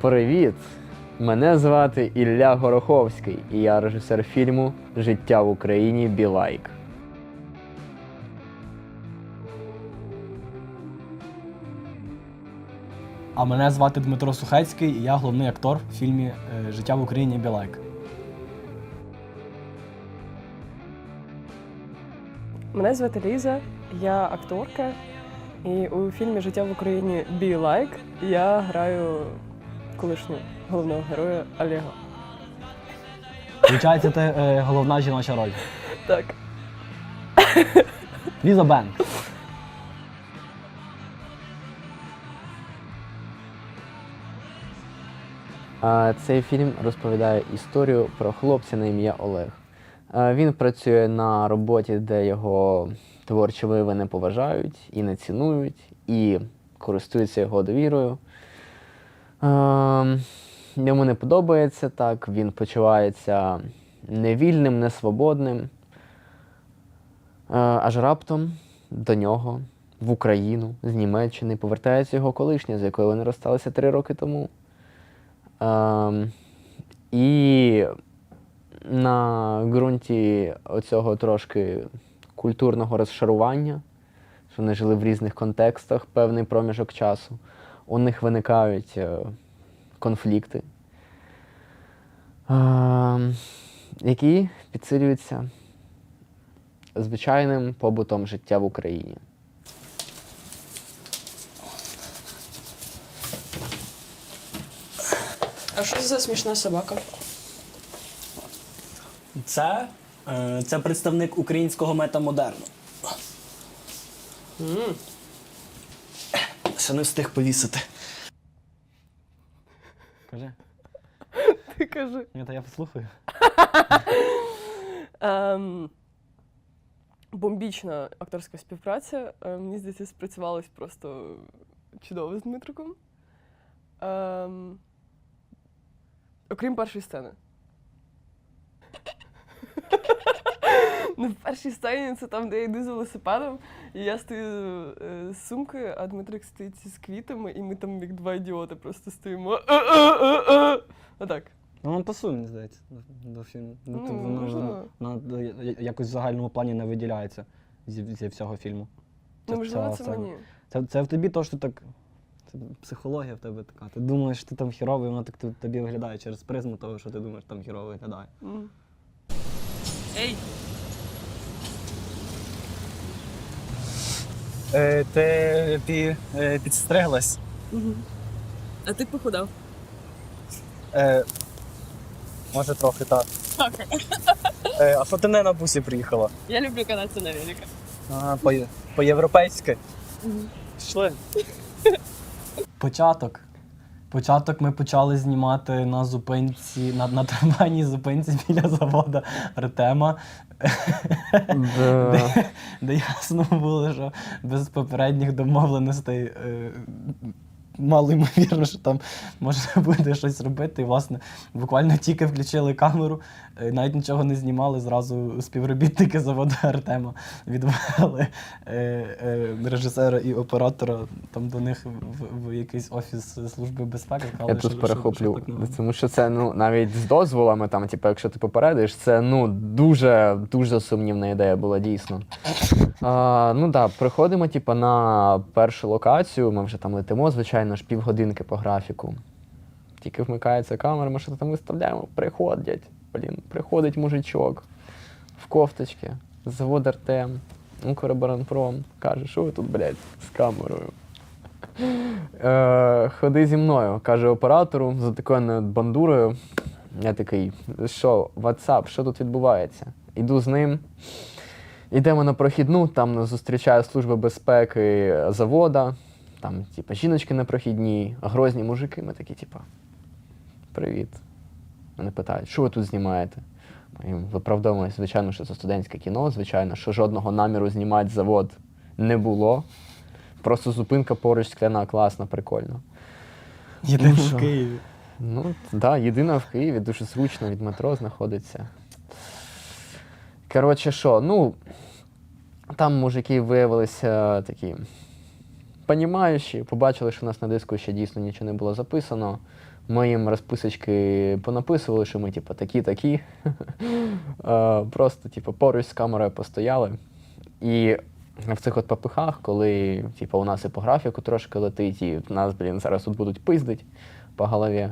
Привіт! Мене звати Ілля Гороховський, і я режисер фільму Життя в Україні Білайк. А мене звати Дмитро Сухецький, і я головний актор в фільмі е, Життя в Україні Білайк. Мене звати Ліза, я акторка, і у фільмі Життя в Україні Be Like я граю колишнього головного героя Олега. Виходить, це е, головна жіноча роль. Так. Ліза Бенк. А Цей фільм розповідає історію про хлопця на ім'я Олег. А Він працює на роботі, де його творчі вияви не поважають і не цінують, і користуються його довірою. Ем, Йому не подобається так, він почувається невільним, несвободним. Е, Аж раптом до нього в Україну з Німеччини повертається його колишня, з якою вони розсталися три роки тому. Ем, і на ґрунті оцього трошки культурного розшарування, що вони жили в різних контекстах певний проміжок часу, у них виникають е, конфлікти, ем, які підсилюються звичайним побутом життя в Україні. А що це за смішна собака? Це, е, це представник українського метамодерну. Ще не встиг повісити. Кажи. Ти кажи. Ні, та я послухаю. Ем, бомбічна акторська співпраця. Е, мені здається, спрацювалось просто чудово з Дмитриком. Ем, окрім першої сцени. Ну, в першій сцені це там, де я йду з велосипедом, і я стою е, з сумкою, а Дмитрик стоїть з квітами, і ми там як два ідіоти просто стоїмо. Отак. Ну, воно пасує, мені здається, до, фільму. Ну, Тобто воно, можливо. воно, воно якось в загальному плані не виділяється зі, зі всього фільму. Ну, Це- можливо, це мені. Це, це в тобі то, що так. Це психологія в тебе така. Ти думаєш, що ти там хіровий, воно так тобі виглядає через призму того, що ти думаєш, там хірово виглядає. Мгм. Е, ти пі, е, підстриглась. А ти похудав? Е, може трохи так. Е, а що ти не на бусі приїхала? Я люблю кататися на великах. А, по, по-європейськи. Пішли. Початок. Початок ми почали знімати на зупинці, на, на трамвайній зупинці біля заводу Артема, де, де ясно було, що без попередніх домовленостей е, мало ймовірно, що там можна буде щось робити. І, власне, буквально тільки включили камеру, е, навіть нічого не знімали, зразу співробітники заводу Артема відвели е, е, режисера і оператора там до них в, в якийсь офіс Служби безпеки. Я тут перехоплю, тому що це ну навіть з дозволами, там, типу, якщо ти попередиш, це ну дуже дуже сумнівна ідея була дійсно. А, ну так, да, приходимо, типу, на першу локацію. Ми вже там летимо, звичайно ж, півгодинки по графіку. Тільки вмикається камера, ми що там виставляємо, приходять. Блін, приходить мужичок в кофточці, завод Артем, Укроборонпром, каже, що ви тут, блядь, з камерою. Е, ходи зі мною, каже оператору з такою бандурою. Я такий, що, WhatsApp, що тут відбувається? Іду з ним. Йдемо на прохідну, там нас зустрічає служба безпеки завода, там, типа, жіночки на прохідній, грозні мужики. Ми такі, типа, привіт. Вони питають, що ви тут знімаєте? Ми їм виправдовуємо, звичайно, що це студентське кіно, звичайно, що жодного наміру знімати завод не було. Просто зупинка поруч скляна, класна, прикольно. Єдине Ну, в? Києві. Ну, так, да, єдина в Києві, дуже зручно від метро знаходиться. Коротше, що, ну, там мужики виявилися такі понімаючі, побачили, що у нас на диску ще дійсно нічого не було записано. Ми їм розписочки понаписували, що ми, типу, такі-такі. Е, Просто, типу, поруч з камерою постояли. І в цих от попихах, коли типу, у нас і по графіку трошки летить, і нас, блін, зараз тут будуть пиздить по голові.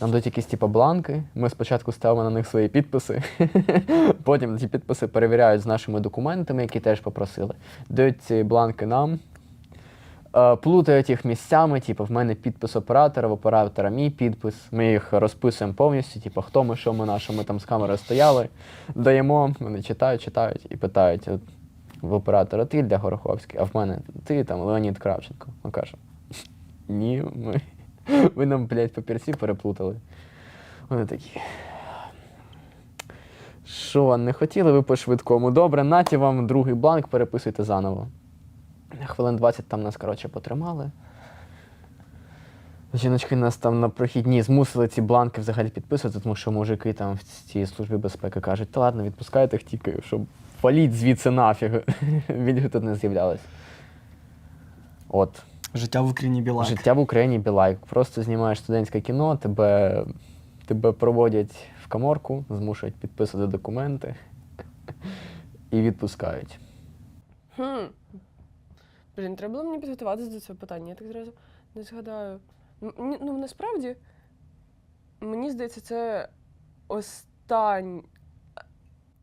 Нам дають якісь типу, бланки. Ми спочатку ставимо на них свої підписи, потім ці підписи перевіряють з нашими документами, які теж попросили. Дають ці бланки нам. Е, Плутають їх місцями, типу, в мене підпис оператора, в оператора мій підпис. Ми їх розписуємо повністю, типу, хто ми, що ми, на що ми там з камерою стояли. Даємо, вони читають, читають і питають от, в оператора ти для Гороховський, а в мене ти там Леонід Кравченко. Він каже: Ні, ми. Ви нам, блядь, папірці переплутали. Вони такі. Що, не хотіли ви по швидкому? Добре, наті вам другий бланк, переписуйте заново. Хвилин 20 там нас, коротше, потримали. Жіночки нас там на прохідні змусили ці бланки взагалі підписувати, тому що мужики там в цій службі безпеки кажуть, та ладно, відпускайте тільки, щоб валіть звідси нафіг. Відьги тут не з'являлись. От. Життя в Україні білак. Життя в Україні білайк. Просто знімаєш студентське кіно, тебе, тебе проводять в каморку, змушують підписувати документи і відпускають. Хм. Блін, треба було мені підготуватися до цього питання, я так зразу не згадаю. М- Ну, насправді, мені здається, це остань.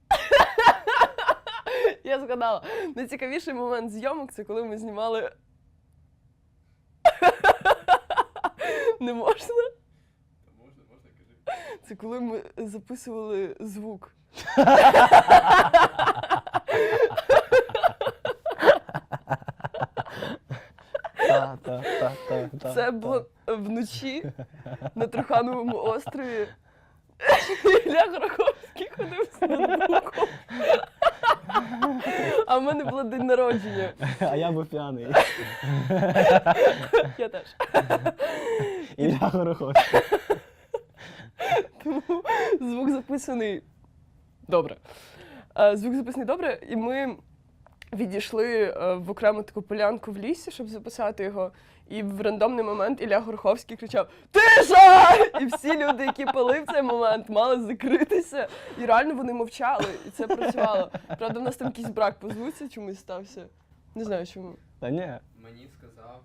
Я згадала. Найцікавіший момент зйомок це коли ми знімали. Не можна? Можна, можна, кажи. Це коли ми записували звук. Та, та, та, та, та, Це було вночі на Трухановому острові. Ілля Гороховський ходив з ноутбуком. А в мене було день народження. А я був п'яний. Я теж. Ілля Гороховський. Тому звук записаний добре. Е, Звук записаний добре, і ми відійшли е, в окрему таку полянку в лісі, щоб записати його. І в рандомний момент Ілля Гороховський кричав Тиша! І всі люди, які пили в цей момент, мали закритися. І реально вони мовчали, і це працювало. Правда, в нас там якийсь брак по звуці чомусь стався. Не знаю чому. Та ні. Мені сказав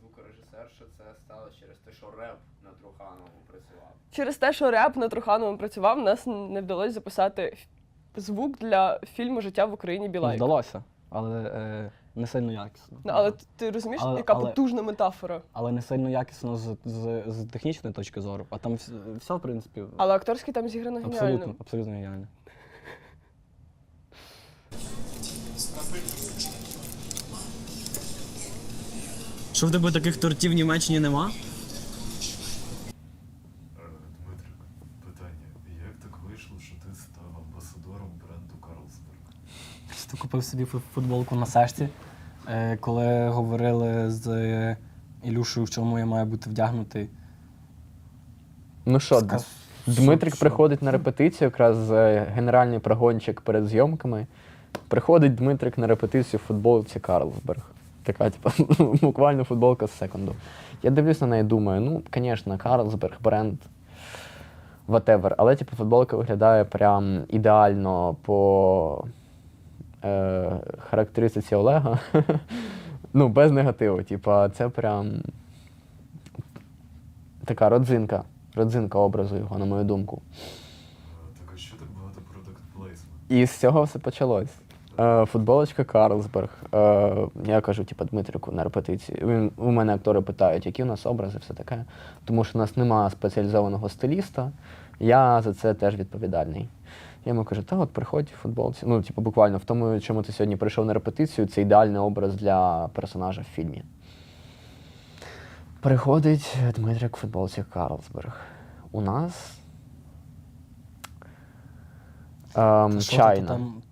звукорежисер, що це стало через те, що реп на Труханову працював. Через те, що реп на Трухановому працював, нас не вдалося записати ф- звук для фільму Життя в Україні Білайк. Вдалося, але е, не сильно якісно. Ну, але ти розумієш, Але- яка але- потужна метафора. Але не сильно якісно з, з, з технічної точки зору. А там все, все в принципі, Але акторський там зіграно геніально. абсолютно, абсолютно геніально. Що в тебе таких тортів в Німеччині нема? Е, Дмитрик, питання. Як так вийшло, що ти став амбасадором бренду Карлсберг? Ти купив собі футболку на сешті, е, коли говорили з Ілюшею, в чому я маю бути вдягнутий. Ну що, Сказ- Дмитрик що- приходить на репетицію, якраз е, генеральний прогончик перед зйомками. Приходить Дмитрик на репетицію в футболці Карлсберг. Така, типу, буквально футболка з секунду. Я дивлюсь на неї, думаю, ну, звісно, Карлсберг, бренд, whatever. Але типу, футболка виглядає прям ідеально по е, характеристиці Олега. ну, без негативу. Типа, це прям така родзинка. Родзинка образу його, на мою думку. Так а що так багато продакт плейсмент? І з цього все почалось. Е, футболочка Карлсберг. Е, я кажу, типу, Дмитрику на репетиції. Він, у мене актори питають, які у нас образи, все таке. Тому що у нас немає спеціалізованого стиліста. Я за це теж відповідальний. Я йому кажу, та от приходь в футболці. Ну, типу, буквально в тому, чому ти сьогодні прийшов на репетицію, це ідеальний образ для персонажа в фільмі. Приходить Дмитрик в футболці Карлсберг. У нас. Ем, чайна. там?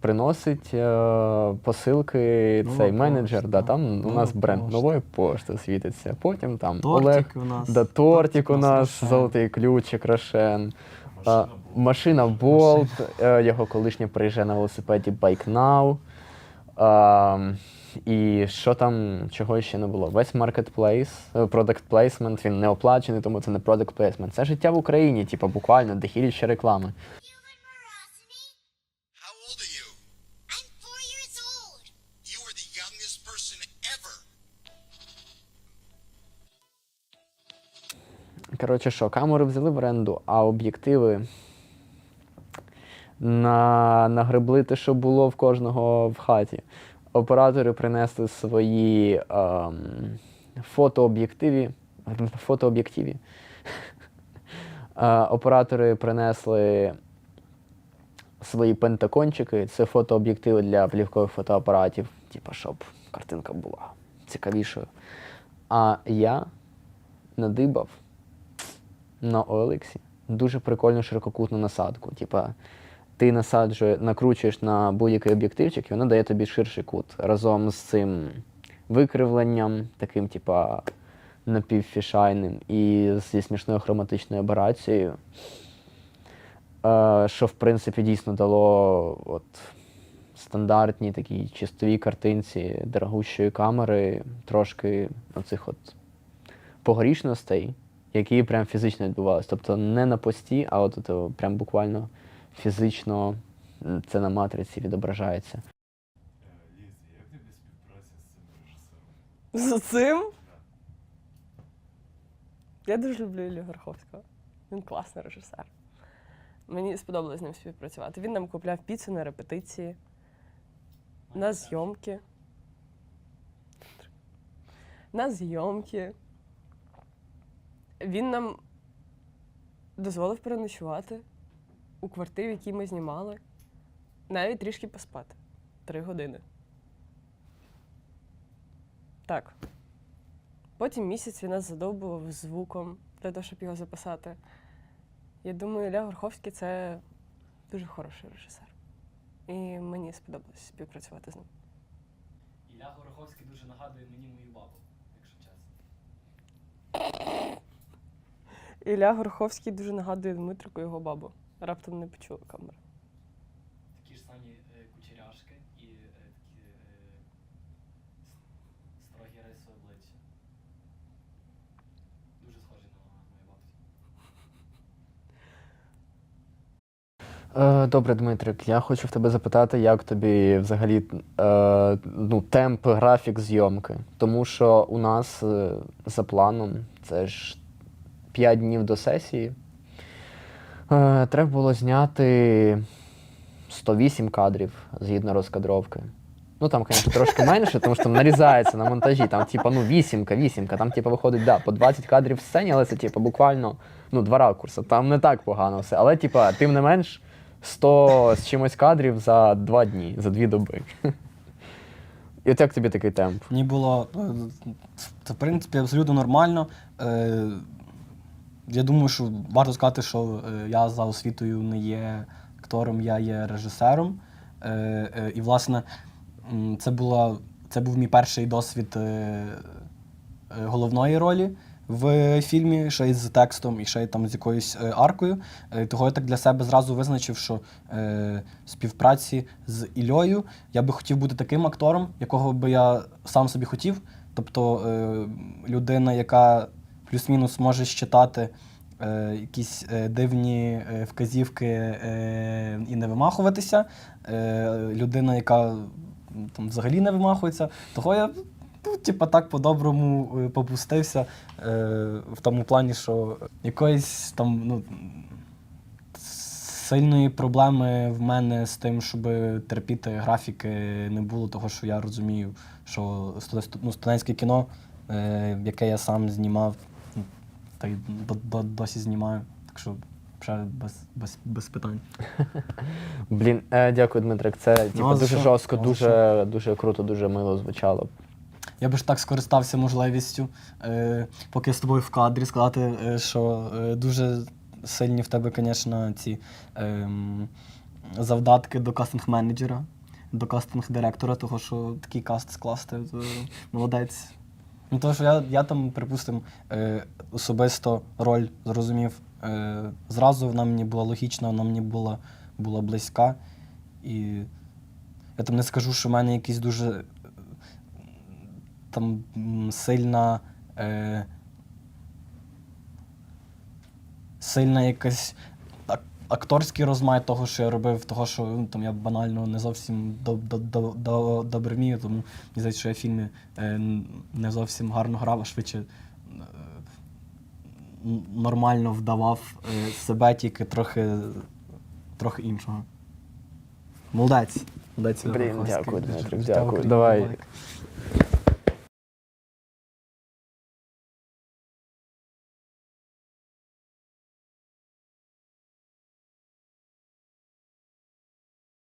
Приносить е, посилки Нова цей менеджер, да, там у нас бренд пошта. нової пошти світиться. Потім там Олег, Тортик у нас. да, тортик у нас, золотий ключик, рошен. А, Машина Болт, е, його колишня приїжджає на велосипеді Bike Now. Ем, і що там, чого ще не було? Весь маркетплейс, продакт плейсмент, він не оплачений, тому це не продакт плейсмент. Це життя в Україні, типу, буквально дохіліще реклами. Коротше, що, камери взяли в оренду, а об'єктиви на, нагребли те, що було в кожного в хаті. Оператори принесли свої ем, фотооб'єктиві. фотооб'єктиві. Е, оператори принесли свої пентакончики. Це фотооб'єктиви для плівкових фотоапаратів, типу, щоб картинка була цікавішою. А я надибав на OLX дуже прикольну ширококутну насадку. Типа, ти насаджує, накручуєш на будь-який об'єктивчик, і воно дає тобі ширший кут. Разом з цим викривленням, таким, типа, напівфішайним, і зі смішною хроматичною аберацією. Е, що, в принципі, дійсно дало от, стандартній такій чистовій картинці дорогущої камери трошки оцих от погрішностей, які прям фізично відбувалися. Тобто не на пості, а от, от прям буквально фізично це на матриці відображається. Е, як тобі співпраця з цим режисером? З цим я дуже люблю Іллю Горховського. Він класний режисер. Мені сподобалось з ним співпрацювати. Він нам купляв піцу на репетиції, на зйомки. На зйомки. Він нам дозволив переночувати у квартирі, в якій ми знімали. Навіть трішки поспати. Три години. Так. Потім місяць він нас задовбував звуком для того, щоб його записати. Я думаю, Ілля Горховський це дуже хороший режисер. І мені сподобалось співпрацювати з ним. Ілля Гороховський дуже нагадує мені мою бабу, якщо чесно. Ілля Горховський дуже нагадує Дмитрику його бабу. Раптом не почула камера. Такі ж самі е, кучеряшки і е, такі е, с- строгі риси обличчя. Дуже схожі на мою бабцю. Е, добре, Дмитрик, я хочу в тебе запитати, як тобі взагалі е, ну, темп, графік зйомки. Тому що у нас е, за планом це ж 5 днів до сесії. Е, треба було зняти 108 кадрів згідно розкадровки. Ну там, звісно, трошки менше, тому що там нарізається на монтажі. Там, типа, ну, вісімка, вісімка. Там, типа, виходить, да, по 20 кадрів в сцені, але це, типа, буквально ну, два ракурси. Там не так погано все. Але, типа, тим не менш, 100 з чимось кадрів за два дні, за дві доби. І от як тобі такий темп? Мені було е, це, в принципі, абсолютно нормально. Я думаю, що варто сказати, що е, я за освітою не є актором, я є режисером. Е, е, І, власне, це, була, це був мій перший досвід головної ролі в фільмі, ще й з текстом, і ще й там з якоюсь аркою. Того я так для себе зразу визначив, що е, співпраці з Ільою я би хотів бути таким актором, якого би я сам собі хотів. Тобто людина, яка плюс-мінус може щитати е, якісь е, дивні е, вказівки е, і не вимахуватися. Е, людина, яка там взагалі не вимахується, того я ну, типа так по-доброму е, попустився е, в тому плані, що якоїсь там ну, сильної проблеми в мене з тим, щоб терпіти графіки, не було, того що я розумію, що ну, студентське кіно, яке я сам знімав, та й до- до- досі знімаю. Так що вже без, без, без питань. Блін, е, дякую, Дмитрик. Це типу, за дуже що? жорстко, Ну, за дуже, дуже круто, дуже мило звучало. Я би ж так скористався можливістю, е, поки я з тобою в кадрі, сказати, е, що е, дуже сильні в тебе, звісно, ці ем, завдатки до кастинг-менеджера, до кастинг-директора, того, що такий каст скласти, то молодець. Ну, тому що я, я там, припустимо, е, особисто роль зрозумів е, зразу, вона мені була логічна, вона мені була, була близька. І Я там не скажу, що в мене якийсь дуже е, там сильна. Е, сильна якась акторський розмай того, що я робив, того, що ну, там я банально не зовсім до, до, до, до, добре вмію, тому мені здається, що я в фільмі е, не зовсім гарно грав, а швидше е, нормально вдавав е, себе, тільки трохи, трохи іншого. Молодець. Молодець. Блін, дякую, Дмитрик, дякую. Давай.